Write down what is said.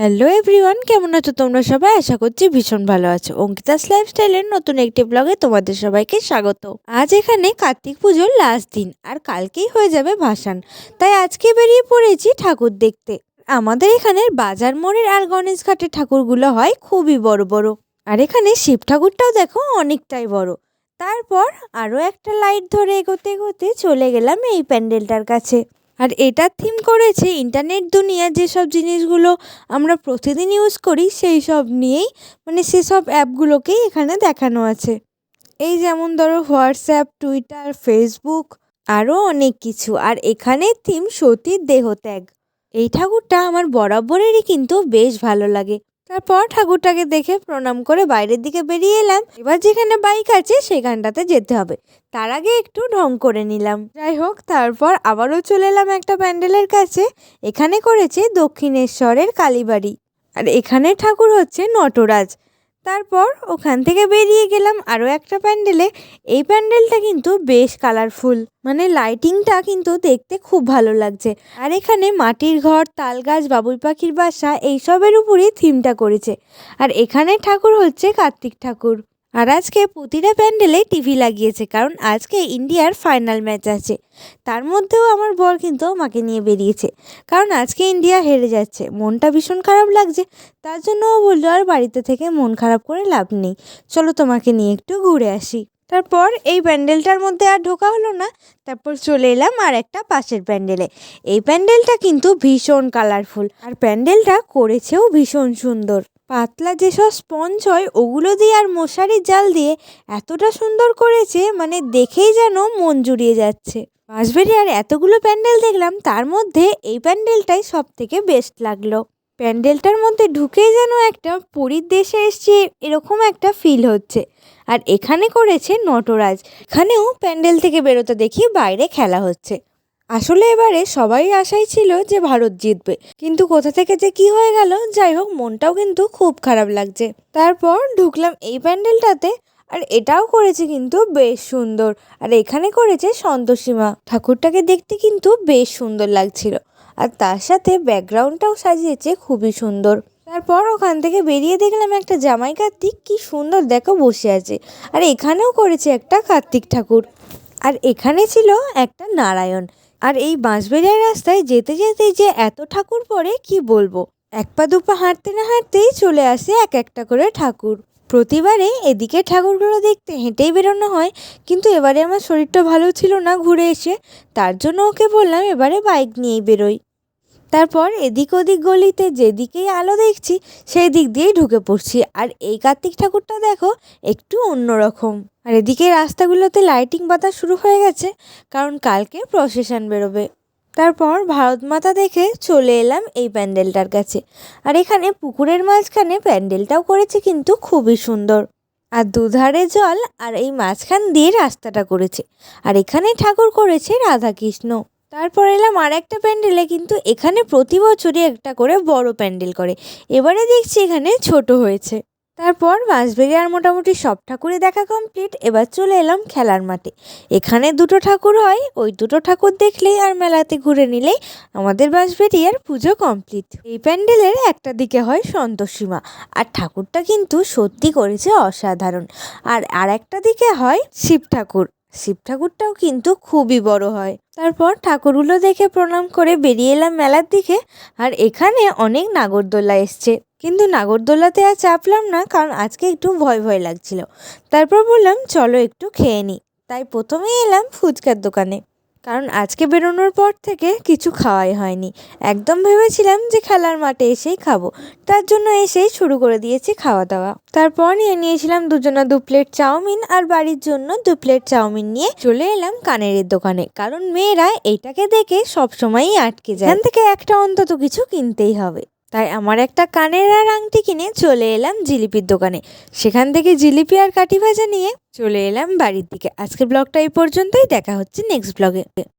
Hello everyone কেমন আছো তোমরা সবাই? আশা করছি ভীষণ ভালো আছো। অঙ্কিতাস লাইফস্টাইলের নতুন একটি ব্লগে তোমাদের সবাইকে স্বাগত। আজ এখানে কার্তিক পুজোর লাস্ট দিন, আর কালকেই হয়ে যাবে ভাসান। তাই আজকে বেরিয়ে পড়েছি ঠাকুর দেখতে। আমাদের এখানের বাজার মোড়ের আর গণেশ ঘাটের ঠাকুরগুলো হয় খুবই বড় বড়। আর এখানে শিব ঠাকুরটাও দেখো অনেকটাই বড়। তারপর আরও একটা লাইট ধরে এগোতে এগোতে চলে গেলাম এই প্যান্ডেলটার কাছে। আর এটা থিম করেছে ইন্টারনেট দুনিয়া, যেসব জিনিসগুলো আমরা প্রতিদিন ইউজ করি, সেই সব নিয়েই মানে সেসব অ্যাপগুলোকেই এখানে দেখানো আছে। এই যেমন ধরো হোয়াটসঅ্যাপ, টুইটার, ফেসবুক আরও অনেক কিছু। আর এখানে থিম সতীর দেহত্যাগ। এই ঠাকুরটা আমার বরাবরেরই কিন্তু বেশ ভালো লাগে। তারপর ঠাকুরটাকে দেখে প্রণাম করে বাইরের দিকে বেরিয়ে এলাম। এবার যেখানে বাইক আছে, সেখানটাতে যেতে হবে। তার আগে একটু ঢং করে নিলাম। যাই হোক, তারপর আবারও চলে এলাম একটা প্যান্ডেলের কাছে। এখানে করেছে দক্ষিণেশ্বরের কালীবাড়ি। আর এখানে ঠাকুর হচ্ছে নটরাজ। তারপর ওখান থেকে বেরিয়ে গেলাম আরও একটা প্যান্ডেলে। এই প্যান্ডেলটা কিন্তু বেশ কালারফুল। মানে লাইটিংটা কিন্তু দেখতে খুব ভালো লাগছে। আর এখানে মাটির ঘর তাল গাছ বাবুই পাখির বাসা, এইসবের উপরই থিমটা করেছে। আর এখানে ঠাকুর হচ্ছে কার্তিক ঠাকুর। আর আজকে প্রতিটা প্যান্ডেলে টিভি লাগিয়েছে, কারণ আজকে ইন্ডিয়ার ফাইনাল ম্যাচ আছে। তার মধ্যেও আমার বর কিন্তু আমাকে নিয়ে বেরিয়েছে, কারণ আজকে ইন্ডিয়া হেরে যাচ্ছে। মনটা ভীষণ খারাপ লাগছে, তার জন্য ও বলল, আর বাড়িতে থেকে মন খারাপ করে লাভ নেই। চলো তোমাকে নিয়ে একটু ঘুরে আসি। তারপর এই প্যান্ডেলটার মধ্যে আর ঢোকা হলো না। তারপর চলে এলাম আর একটা পাশের প্যান্ডেলে। এই প্যান্ডেলটা কিন্তু ভীষণ কালারফুল আর প্যান্ডেলটা করেছেও ভীষণ সুন্দর। পাতলা যেসব স্পঞ্জ হয়, ওগুলো দিয়ে আর মশারির জাল দিয়ে এতটা সুন্দর করেছে মানে দেখেই যেন মন জুড়িয়ে যাচ্ছে। বাঁশবেড়িয়ার এতগুলো প্যান্ডেল দেখলাম, তার মধ্যে এই প্যান্ডেলটাই সব থেকে বেস্ট লাগল। প্যান্ডেলটার মধ্যে ঢুকেই যেন একটা পুরীর দেশে এসছে এরকম একটা ফিল হচ্ছে। আর এখানে করেছে নটরাজ। এখানেও প্যান্ডেল থেকে বেরোতে দেখি বাইরে খেলা হচ্ছে। আসলে এবারে সবাই আশাই ছিল যে ভারত জিতবে। কিন্তু কোথা থেকে যে কি হয়ে গেল, যাই হোক, মনটাও কিন্তু খুব খারাপ লাগছে। তারপর ঢুকলাম এই প্যান্ডেলটাতে, আর এটাও করেছে কিন্তু বেশ সুন্দর। আর এখানে করেছে সন্তোষীমা। ঠাকুরটাকে দেখতে কিন্তু বেশ সুন্দর লাগছিল। আর তার সাথে ব্যাকগ্রাউন্ডটাও সাজিয়েছে খুবই সুন্দর। তারপর ওখান থেকে বেরিয়ে দেখলাম একটা জামাই কার্তিক, কি সুন্দর, দেখো বসে আছে। আর এখানেও করেছে একটা কার্তিক ঠাকুর। আর এখানে ছিল একটা নারায়ণ। আর এই বাঁশবেড়িয়ার রাস্তায় যেতে যেতে যে এত ঠাকুর পরে কি বলব? এক পা দুপা হাঁটতে না হাঁটতেই চলে আসে এক একটা করে ঠাকুর। প্রতিবারে এদিকে ঠাকুরগুলো দেখতে হেঁটেই বেরোনো হয়, কিন্তু এবারে আমার শরীরটা ভালো ছিল না ঘুরে এসে। তার জন্য ওকে বললাম, এবারে বাইক নিয়েই বেরোই। তারপর এদিক ওদিক গলিতে যেদিকেই আলো দেখছি সেই দিক দিয়েই ঢুকে পড়ছি। আর এই কার্তিক ঠাকুরটা দেখো, একটু অন্যরকম। আর এদিকে রাস্তাগুলোতে লাইটিং বাতা শুরু হয়ে গেছে, কারণ কালকে প্রসেশন বেরোবে। তারপর ভারত মাতা দেখে চলে এলাম এই প্যান্ডেলটার কাছে। আর এখানে পুকুরের মাঝখানে প্যান্ডেলটাও করেছে কিন্তু খুবই সুন্দর। আর দুধারে জল আর এই মাঝখান দিয়ে রাস্তাটা করেছে। আর এখানে ঠাকুর করেছে রাধাকৃষ্ণ। তারপর এলাম আর একটা প্যান্ডেলে, কিন্তু এখানে প্রতি বছরই একটা করে বড় প্যান্ডেল করে। এবারে দেখছি এখানে ছোট হয়েছে। তারপর বাঁশবেড়িয়ার মোটামুটি সব ঠাকুরই দেখা কমপ্লিট এবার চলে এলাম খেলার মাঠে। এখানে দুটো ঠাকুর হয়, ওই দুটো ঠাকুর দেখলেই আর মেলাতে ঘুরে নিলেই আমাদের বাঁশবেড়িয়ার পুজো কমপ্লিট এই প্যান্ডেলের একটা দিকে হয় সন্তোষীমা, আর ঠাকুরটা কিন্তু সত্যি করেছে অসাধারণ। আর আর একটা দিকে হয় শিব ঠাকুর। শিব ঠাকুরটাও কিন্তু খুবই বড় হয়। তারপর ঠাকুরগুলো দেখে প্রণাম করে বেরিয়ে এলাম মেলার দিকে, আর এখানে অনেক নাগরদোলা এসছে। কিন্তু নাগরদোলাতে আর চাপলাম না, কারণ আজকে একটু ভয় ভয় লাগছিল। তারপর বললাম, চলো একটু খেয়ে নিই তাই প্রথমেই এলাম ফুচকার দোকানে। কারণ আজকে বেরোনোর পর থেকে কিছু খাওয়াই হয়নি। একদম ভেবেছিলাম যে খেলার মাঠে এসেই খাব। তার জন্য এসেই শুরু করে দিয়েছি খাওয়া দাওয়া তারপর নিয়ে নিয়েছিলাম দুজনা দু প্লেট চাউমিন আর বাড়ির জন্য দু প্লেট চাউমিন নিয়ে চলে এলাম কানেরের দোকানে। কারণ মেয়েরা এটাকে দেখে সবসময়ই আটকে যায়। এখান থেকে একটা অন্তত কিছু কিনতেই হবে। তাই আমার একটা কানের আর আংটি কিনে চলে এলাম জিলিপির দোকানে। সেখান থেকে জিলিপি আর কাঠি ভাজা নিয়ে চলে এলাম বাড়ির দিকে। আজকের ব্লগটা এই পর্যন্তই। দেখা হচ্ছে নেক্সট ব্লগে